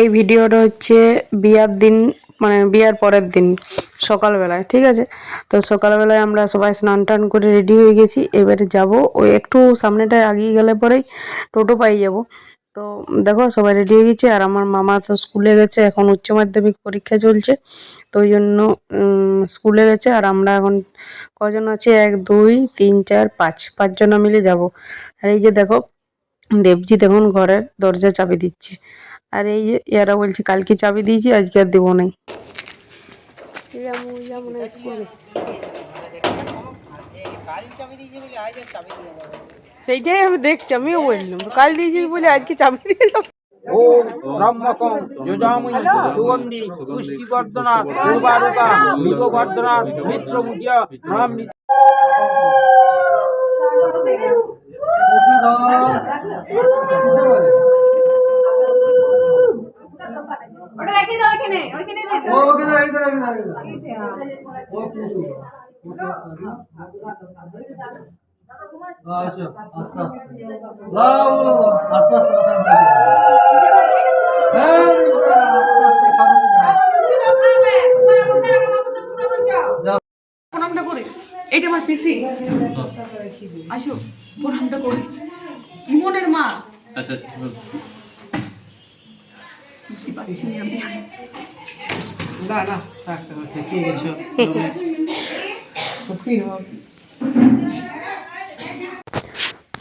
এই ভিডিওটা হচ্ছে বিয়ার দিন মানে বিয়ার পরের দিন, সকালবেলায়, ঠিক আছে? তো সকালবেলায় আমরা সবাই স্নান টান করে রেডি হয়ে গেছি, এবারে যাব। ওই একটু সামনেটায় আগিয়ে গেলে পরেই টোটো পাই যাব। তো দেখো, সবাই রেডি হয়ে গেছে, আর আমার মামা তো স্কুলে গেছে, এখন উচ্চ মাধ্যমিক পরীক্ষা চলছে। তো ওই জন্য স্কুলে গেছে, আর আমরা এখন কজন আছে? এক, দুই, তিন, চার, পাঁচ, পাঁচজনা মিলে যাব। আর এই যে দেখো, দেবজিৎ এখন ঘরের দরজা চাবি দিচ্ছে। আর এই যে এরা বলছে কালকে চাবি দিয়েছি আজকে আর দেবো নাই সেইটাই আমি দেখছি আমিও বললাম কাল দিয়েছিস বলে আজকে চাবি দিয়ে যাবো ওম ব্রহ্মকং যজামি সুগন্ধি পুষ্টিবর্ধনা পূর্বারুকা বিপবর্ধনা মিত্রমুদ্য নাম ওটা রেখে দাও ওখানে ওখানে রেখে দাও। দাও বসে রাখো বাবু তো তোমরা বল যাও। প্রণামটা করি। এইটা আমার পিসি। আসো প্রণামটা করি। ইমনের মা। আচ্ছা বুঝতে পারছি না আমি না না থাক থাক, ঠিকই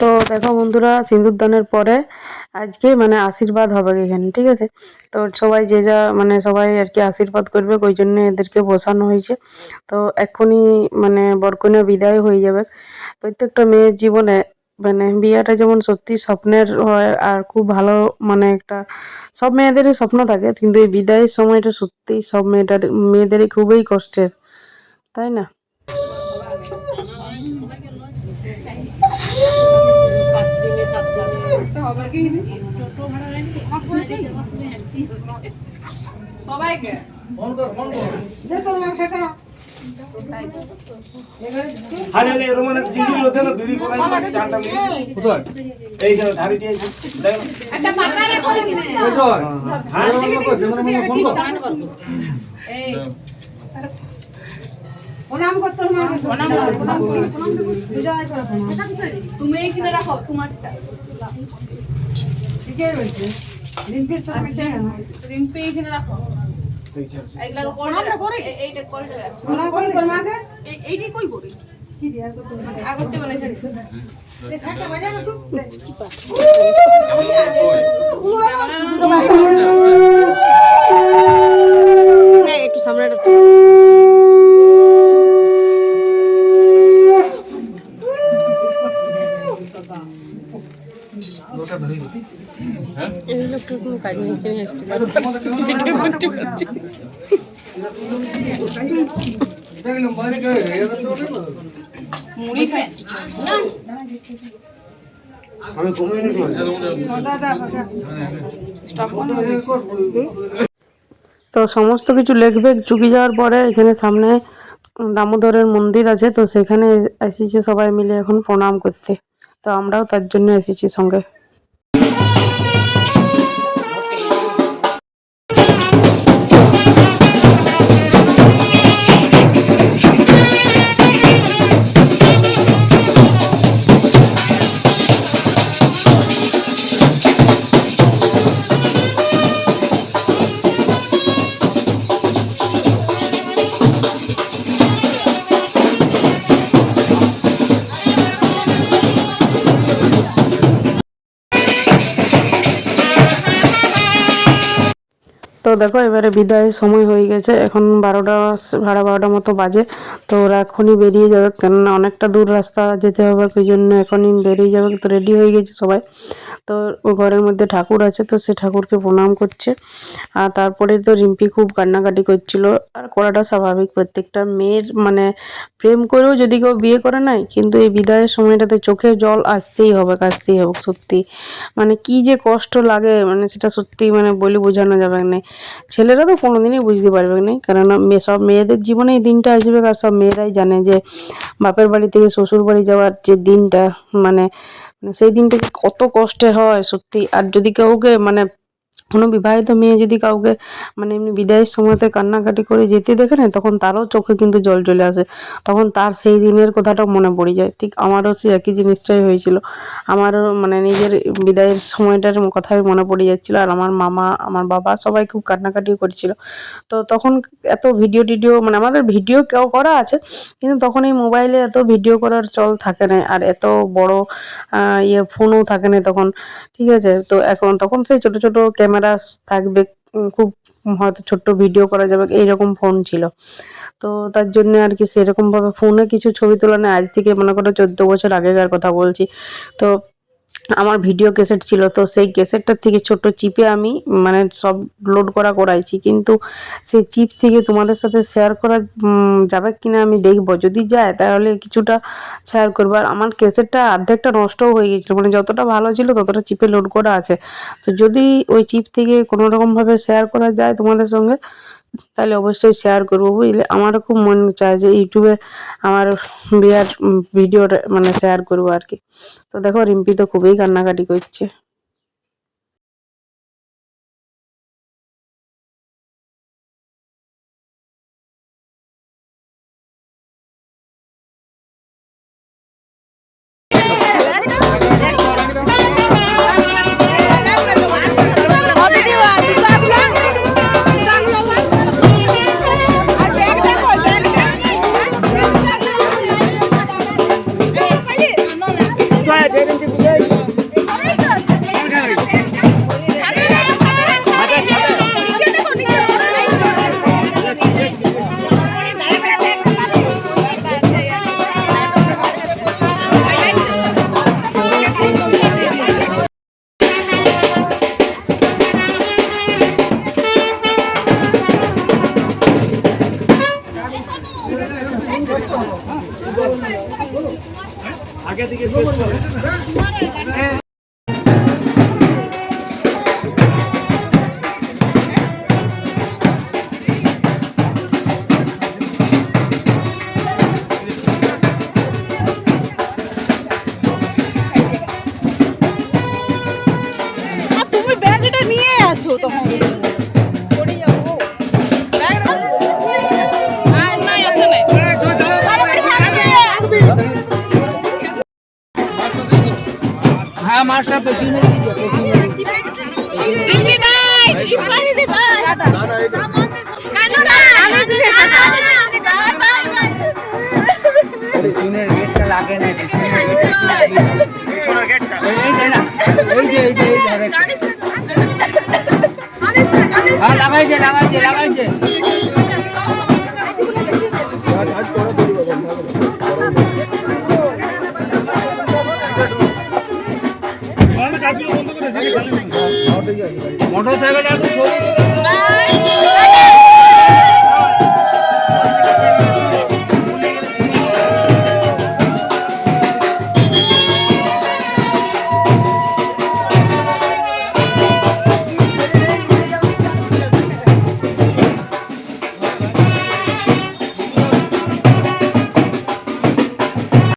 তো দেখো বন্ধুরা সিঁদুর দানের পরে আজকে মানে আশীর্বাদ হবে এখানে ঠিক আছে? তো সবাই যে যা মানে সবাই আর কি আশীর্বাদ করবে ওই জন্য এদেরকে বসানো হয়েছে। তো এক্ষুনি মানে বরকনে বিদায় হয়ে যাবে। প্রত্যেকটা মেয়ের জীবনে মানে বিয়েটা যেমন সত্যি স্বপ্নের হয় আর খুব ভালো মানে একটা সব মেয়েদেরই স্বপ্ন থাকে কিন্তু এই বিদায়ের সময়টা সত্যি সব মেয়েটার মেয়েদেরই খুবই কষ্টের তাই না? সবাইকে। আরে নে রোমানে জিঙ্গিল লোতে না দুরি পলাই চারটা মিনিট কত আছে? এই যে ধারিটি আছে দেখো। একটা পাতা রেখো এখানে এই তুমি এখানে রাখো তোমারটা রিম্পি এখানে রাখো এগুলা প্রণামটা করে। এইটা করে রাখো এই- এইটাই কই করি আগতে মানে ছাড়ি একটু সামনে তো সমস্ত কিছু লিখবে, চুকি যাওয়ার পরে এখানে সামনে দামোদরের মন্দির আছে, তো সেখানে এসেছে সবাই মিলে এখন প্রণাম করতে। তো আমরাও তার জন্য এসেছি সঙ্গে। তো দেখো, এবারে বিদায়ের সময় হয়ে গেছে। এখন বারোটা, সাড়ে বারোটা মতো বাজে। তো ওরা এখনই বেরিয়ে যাবে, কেননা অনেকটা দূর রাস্তা যেতে হবে, ওই জন্য এখনই বেরিয়ে যাবে। তো রেডি হয়ে গেছে সবাই। তো ও ঘরের মধ্যে ঠাকুর আছে, তো সে ঠাকুরকে প্রণাম করছে। আর তারপরে তো রিম্পি খুব কান্নাকাটি করছিল। আর করাটা স্বাভাবিক, প্রত্যেকটা মেয়ের মানে প্রেম করেও যদি কেউ বিয়ে করে নাই, কিন্তু এই বিদায়ের সময়টাতে চোখে জল আসতেই হবে আসতেই হবে, সত্যি। মানে কি যে কষ্ট লাগে মানে সেটা সত্যি মানে বলে বোঝানো যাবে না। ছেলেরা তো কোনোদিনই বুঝতে পারবে না কারণ সব মেয়েদের জীবনে এই দিনটা আসবে আর সব মেয়েরাই জানে যে বাপের বাড়ি থেকে শ্বশুর বাড়ি যাওয়ার যে দিনটা মানে মানে সেই দিনটা কত কষ্টের হয় সত্যি। আর যদি কাউকে মানে কোনো বিবাহিত মেয়ে যদি কাউকে মানে এমনি বিদায়ের সময়তে কান্নাকাটি করে যেতে দেখে না তখন তারও চোখে কিন্তু জল চলে আসে। তখন তার সেই দিনের কথাটা মনে পড়ে যায়। ঠিক আমারও সেই একই জিনিসটাই হয়েছিল। আমারও মানে নিজের বিদায়ের সময়টার কথাই মনে পড়ে যাচ্ছিল। আর আমার মামা, আমার বাবা সবাই খুব কান্নাকাটি করছিল। তো তখন এত ভিডিও টিডিও মানে আমাদের ভিডিও কেউ করা আছে, কিন্তু তখন এই মোবাইলে এত ভিডিও করার চল থাকে না। আর এত বড় ইয়ে ফোনও থাকে না তখন। ঠিক আছে? তো এখন, তখন সেই ছোট ছোট ক্যামেরা থাকবে খুব হয়তো ছোট্ট ভিডিও করা যাবে, এইরকম ফোন ছিল। তো তার জন্য আর কি সেরকমভাবে ফোনে কিছু ছবি তোলা নেই। আজ থেকে মনে করো চোদ্দ বছর আগেকার কথা বলছি। তো আমার ভিডিও ক্যাসেট ছিল, তো সেই ক্যাসেটটার থেকে ছোট চিপে আমি মানে সব লোড করা করাইছি। কিন্তু সেই চিপ থেকে তোমাদের সাথে শেয়ার করা যাবে কিনা আমি দেখব। যদি যায়, তাহলে কিছুটা শেয়ার করব। আর আমার ক্যাসেটটা অর্ধেকটা নষ্টও হয়ে গেছিল মানে যতটা ভালো ছিল ততটা চিপে লোড করা আছে। তো যদি ওই চিপ থেকে কোনো রকমভাবে শেয়ার করা যায় তোমাদের সঙ্গে তাহলে অবশ্যই শেয়ার করব, বুঝলে? আমারও খুব মন চায় যে ইউটিউবে আমার বিয়ার ভিডিওটা মানে শেয়ার করব আর কি। তো দেখো, রিম্পি তো খুবই কান্নাকাটি করছে। ちょっと。তো চিনে চুনের গেটটা লাগে না পিছনের গেটটা। এই যে এই যে এই যে এই যে লাগাইছে লাগাইছে লাগাইছে no se